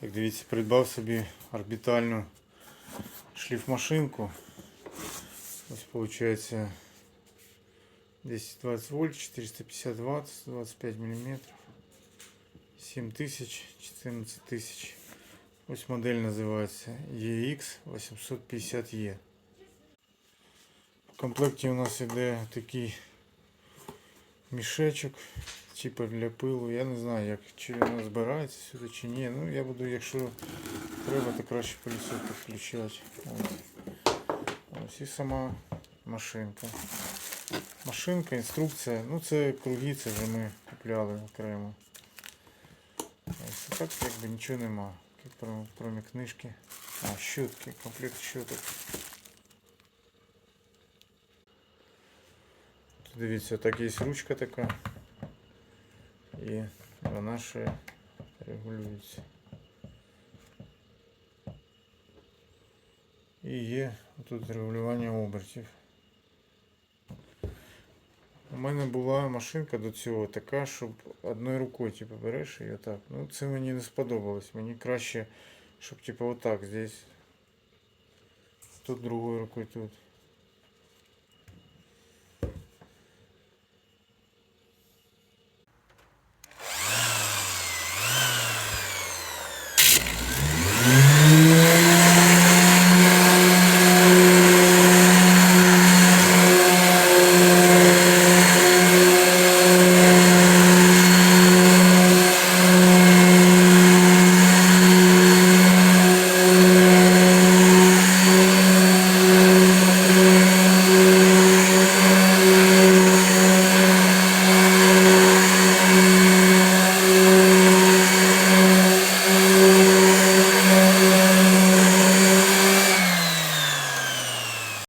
Так, дивіться, придбав собі орбітальну шліфмашинку. Ось виходить 10-20 вольт, 450 ватт, 125 миллиметров. 7 тысяч, 14 тысяч. Ось модель називається EX 850E. В комплекті у нас іде такий Мішечок, типу для пилу. Я не знаю, як чи воно збирається сюди чи ні. Ну я буду, якщо треба, то краще пилісос підключати. Ось. Ось і сама машинка. Машинка, інструкція. Ну це круги, це вже ми купляли окремо. Ось так якби нічого нема. Кроме, книжки. А, щотки, комплект щоток. Дивіться, так є ручка така. І вона ще регулюється. І є тут регулювання обертів. У мене була машинка до цього така, щоб одною рукою типу, береш і отак. Ну це мені не сподобалось. Мені краще, щоб типу отак здесь. Тут другою рукою тут.